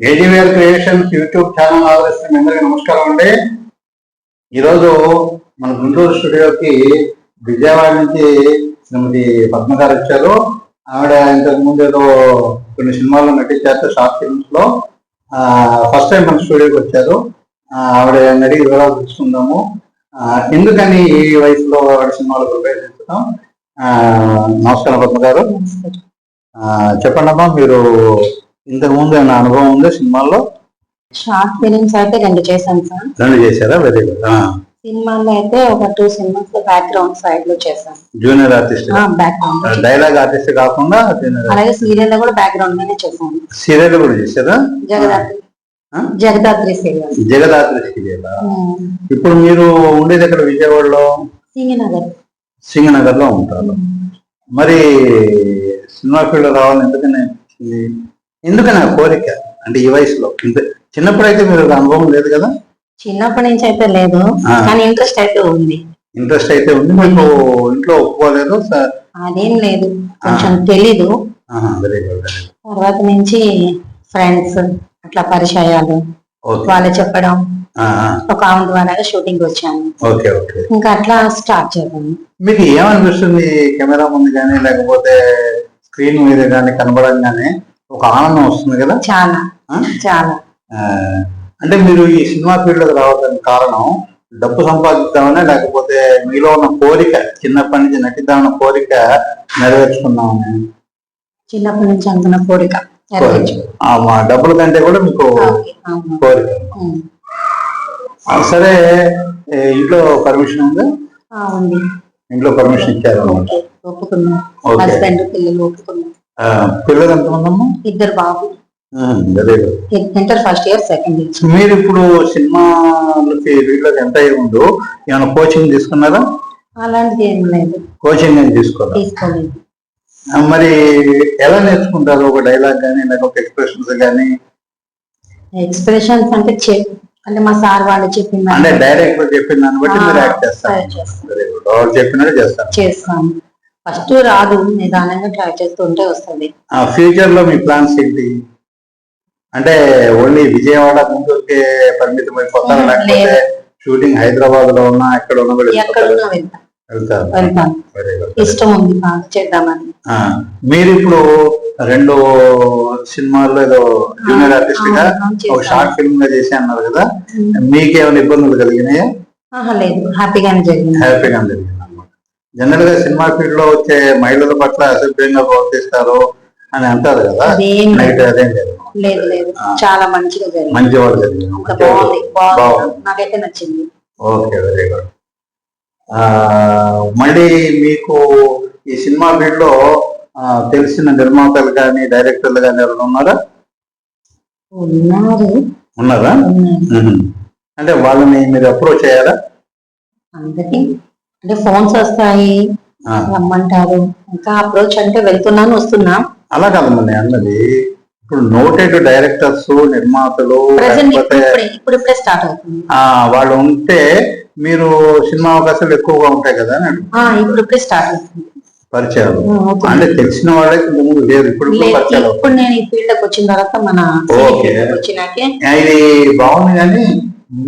ఏజీవేర్ creations YouTube channel ఆదరిస్తున్న అందరికీ నమస్కారం అండి. ఈరోజు మన గుంటూరు స్టూడియోకి విజయవాడ నుంచి శ్రీమతి పద్మ గారు వచ్చారు. ఆవిడ ఇంతకు ముందు ఏదో కొన్ని సినిమాల్లో నటించారు షార్ట్ ఫిల్మ్స్లో ఫస్ట్ టైం మన స్టూడియోకి వచ్చారు. ఆవిడ అడిగి వివరాలు తెలుసుకుందాము. ఎందుకని ఈ వయసులో ఆవిడ సినిమాలు ప్రవేశించడం నమస్కారం పద్మ గారు. చెప్పండి అమ్మా మీరు ఇంతకు ముందు ఏమైనా అనుభవం ఉందా సినిమాల్లో? షార్ట్ ఫిలిమ్స్ అయితే రెండు చేశాను సార్. రెండు చేశారా? Very good. సినిమాల్లో అయితే ఒక టూ సినిమాస్ బ్యాక్గ్రౌండ్ సైడ్లో చేశాను. Junior artist background. Dialogue artist కాకుండా అలాగే సీరియల్లో కూడా బ్యాక్గ్రౌండ్ గానే చేశాను. సీరియల్ కూడా చేశారా? జగదాత్రి? జగదాత్రి సీరియల్. జగదాత్రి సీరియల్. ఇప్పుడు మీరు ఉండేది ఎక్కడ? విజయవాడలో? సింగనగర్. సింగనగర్లో ఉంటారు మరి సినిమా ఫీల్డ్ రావాలని ఎందుకని ఎందుకని ఆ కోరిక? అంటే ఈ వయసులో. ఇంత చిన్నప్పుడైతే మీరు అనుభవం లేదు కదా? చిన్నప్పటి నుంచి అయితే లేదు. కానీ ఇంట్రెస్ట్ అయితే ఉంది. ఇంట్రెస్ట్ అయితే ఉంది. మీకు ఇంట్లో ఒప్పుకోలేదు? సార్ అదేం లేదు. కొంచెం తెలీదు. తర్వాత నుంచి ఫ్రెండ్స్ అట్లా పరిచయాలు వాళ్ళు చెప్పడం ఒక ఆమె ద్వారా షూటింగ్ వచ్చాను. ఇంకా అట్లా స్టార్ట్ చేశాను మీకు ఏమనిపిస్తుంది? కెమెరా ముందు కానీ లేకపోతే స్క్రీన్ మీద కానీ కనబడంగానే? ఒక ఆనందం వస్తుంది కదా? చాలా. ఆ? చాలా. అంటే మీరు ఈ సినిమా ఫీల్డ్లోకి రావడానికి కారణం డబ్బు సంపాదిద్దామనే లేకపోతే మీలో ఉన్న కోరిక చిన్నప్పటి నుంచి నటిద్దామన్న కోరిక నెరవేర్చుకుందామని? చిన్నప్పటి నుంచి అనుకున్న కోరిక నెరవేర్చు. ఆ, మా డబ్బుల కంటే కూడా మీకు. కోరిక. సరే ఇంట్లో పర్మిషన్ ఉందా? ఇంట్లో పర్మిషన్ ఇచ్చారు. ఒప్పుకున్నా. హస్బెండ్ పిల్లలు ఒప్పుకున్నా పిల్లలు ఎంతమందమ్మా ఇద్దరు బాబు. Inter first year second year మీరు ఇప్పుడు సినిమాలకి వీళ్ళకి ఎంత అయ్యి ఉందో ఏమైనా కోచింగ్ తీసుకున్నారా? అలాంటిది ఏం లేదు. కోచింగ్ నేను తీసుకోరా? తీసుకోలేదు. ఆ, మరి ఎలా నేర్చుకుంటారు? ఒక డైలాగ్ కానీ లేకపోతే ఎక్స్ప్రెషన్స్ కానీ ఎక్స్ప్రెషన్స్ అంటే చెప్ అంటే మా సార్ వాళ్ళు చెప్పిన అంటే డైరెక్టర్ చెప్పిన దాన్ని బట్టి మీరు యాక్ట్ చేస్తారు. చెప్పినట్టు చేస్తారు. చేస్తాను. ఫస్ట్ రాదు నిదానంగా ట్రై చేస్తుంటే వస్తుంది. ఆ ఫ్యూచర్లో మీ ప్లాన్స్ ఏంటి? అంటే ఓన్లీ విజయవాడ గుంటూరుకే పరిమితం అయిపోతారా. లేకపోతే షూటింగ్ హైదరాబాద్లో ఉన్నా ఎక్కడ ఉన్నా వెళ్తారు? ఇష్టం ఉంది చేద్దామని. మీరు ఇప్పుడు రెండు సినిమాల్లో ఏదో జూనియర్ ఆర్టిస్ట్గా. ఒక షార్ట్ ఫిల్మ్గా చేసి అన్నారు కదా. మీకేమైనా ఇబ్బందులు కలిగినాయా? లేదు. హ్యాపీగానే జరిగింది. హ్యాపీగా జరిగింది. జనరల్గా సినిమా ఫీల్డ్లో వచ్చే మహిళల పట్ల అసభ్యంగా ప్రవర్తిస్తారు అని అంటారు కదా. నైట్ అదేం లేదు. లేదు లేదు. ఆ. చాలా మంచిగా జరిగింది. మంచి వాళ్ళు జరిగింది. అంత మంచి వాళ్ళు. బాగుంది బాగుంది. బాగుంది. నాకైతే నచ్చింది. Okay very good. మళ్ళీ మీకు ఈ సినిమా ఫీల్డ్లో తెలిసిన నిర్మాతలు కానీ డైరెక్టర్లు కానీ ఎవరైనా ఉన్నారా? ఉన్నారు. ఉన్నారా. అంటే వాళ్ళని మీరు అప్రోచ్ అయ్యారా? అందరికి అంటే ఫోన్స్ వస్తాయి రమ్మంటారు. ఇంకా అప్రోచ్ అంటే వెళ్తున్నాను వస్తున్నా. అలా కాదమ్మా నేను అన్నది ఇప్పుడు నోటెడ్ డైరెక్టర్స్ నిర్మాతలు లేకపోతే స్టార్ట్ అవుతుంది. వాళ్ళు ఉంటే మీరు సినిమా అవకాశాలు ఎక్కువగా ఉంటాయి కదా ఇప్పుడు ఇప్పుడే స్టార్ట్ అవుతుంది. పరిచయాలు. అంటే తెలిసిన వాళ్ళే ముందు లేరు ఇప్పుడు ఇప్పుడు లేదు, నేను ఈ ఫీల్డ్లోకి వచ్చిన తర్వాత మన వచ్చినాకే. ఇది బాగుంది కానీ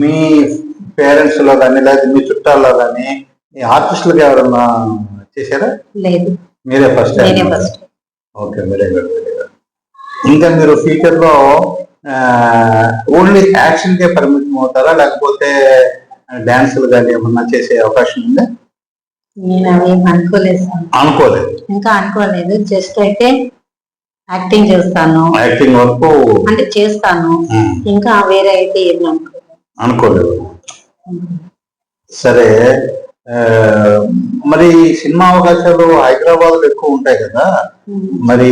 మీ పేరెంట్స్లో కానీ లేదా మీ చుట్టాల్లో కానీ ఆర్టిస్టులకు ఎవరన్నా చేశారా? లేదు. మీరే ఫస్ట్ ఓకే గుడ్ ఇంకా మీరు ఫ్యూచర్లో ఓన్లీ యాక్షన్ కే పరిమితం అవుతారా? లేకపోతే డాన్సులు కానీ ఏమన్నా చేసే అవకాశం ఉందా? నేను అవి అనుకోలేదు. అనుకోలేదు. ఇంకా అనుకోలేదు. జస్ట్ అయితే యాక్టింగ్ చేస్తాను. యాక్టింగ్ వరకు అంటే చేస్తాను. ఇంకా వేరే అయితే ఏమి అనుకోలేదు. అనుకోలేదు. సరే మరి సినిమా అవకాశాలు హైదరాబాద్లో ఎక్కువ ఉంటాయి కదా. మరి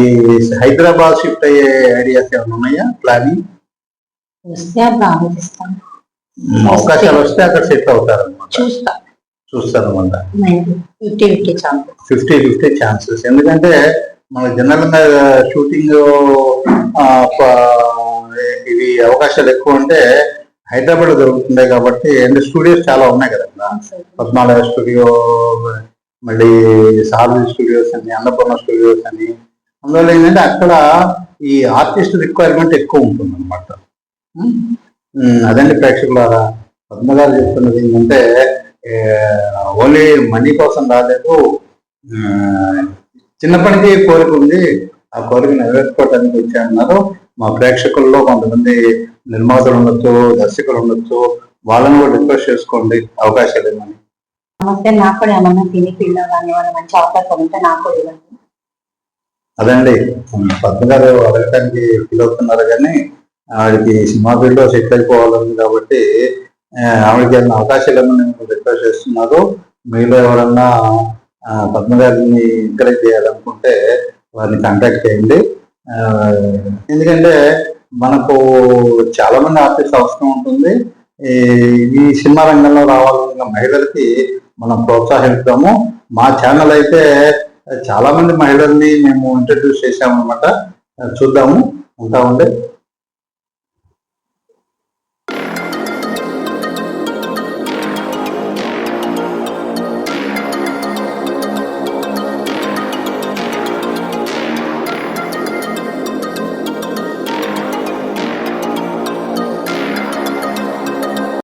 హైదరాబాద్ షిఫ్ట్ అయ్యే ఐడియాస్ ఏమైనా ఉన్నాయా? ప్లానింగ్? అవకాశాలు వస్తే అక్కడ సెట్ అవుతారు చూస్తా. చూస్తారు అనమాట ఫిఫ్టీ ఫిఫ్టీ ఫిఫ్టీ ఛాన్సెస్. ఎందుకంటే మన జనరల్గా షూటింగ్ ఇవి అవకాశాలు ఎక్కువ ఉంటే హైదరాబాద్లో దొరుకుతున్నాయి కాబట్టి అండ్ స్టూడియోస్ చాలా ఉన్నాయి కదా. పద్మాలయ స్టూడియో మళ్ళీ సాల్వి స్టూడియోస్ అని అన్నపూర్ణ స్టూడియోస్ అని. అందువల్ల ఏంటంటే అక్కడ ఈ ఆర్టిస్ట్ రిక్వైర్మెంట్ ఎక్కువ ఉంటుంది అనమాట అదండి ప్రేక్షకులారా పద్మ గారు చెప్తున్నది ఏంటంటే ఓన్లీ మనీ కోసం రాలేదు. చిన్నప్పటికీ కోరిక ఉంది. ఆ కోరిక నెరవేర్చుకోవడానికి వచ్చాయన్నారు మా ప్రేక్షకుల్లో కొంతమంది నిర్మాతలు ఉండొచ్చు దర్శకులు ఉండొచ్చు వాళ్ళని కూడా రిక్వెస్ట్ చేసుకోండి అవకాశాలు ఏమని నమస్తే నాకు కూడా ఏమన్నా తిని పిల్ల కానీ ఏమైనా మంచి అవకాశం ఉంటే నాకు కూడా ఇవ్వండి. అదండి. పద్మ గారు అడగటానికి ఫీల్ అవుతున్నారు కానీ ఆవిడకి సినిమా ఫీల్డ్లో సెట్ అయిపోవాలని కాబట్టి ఆవిడకి ఏమైనా అవకాశాలు ఏమన్నా రిక్వెస్ట్ చేస్తున్నారు. మీలో ఎవరన్నా ఆ, పద్మ గారిని ఎంకరేజ్ చేయాలనుకుంటే వారిని కాంటాక్ట్ చేయండి. ఎందుకంటే మనకు చాలా మంది ఆర్టిస్ట్ అవసరం ఉంటుంది. ఈ ఈ సినిమా రంగంలో రావాలన్న మహిళలకి మనం ప్రోత్సహిస్తాము మా ఛానల్ అయితే చాలా మంది మహిళల్ని మేము ఇంట్రడ్యూస్ చేసామన్నమాట చూద్దాము. ఉంటా ఉండే.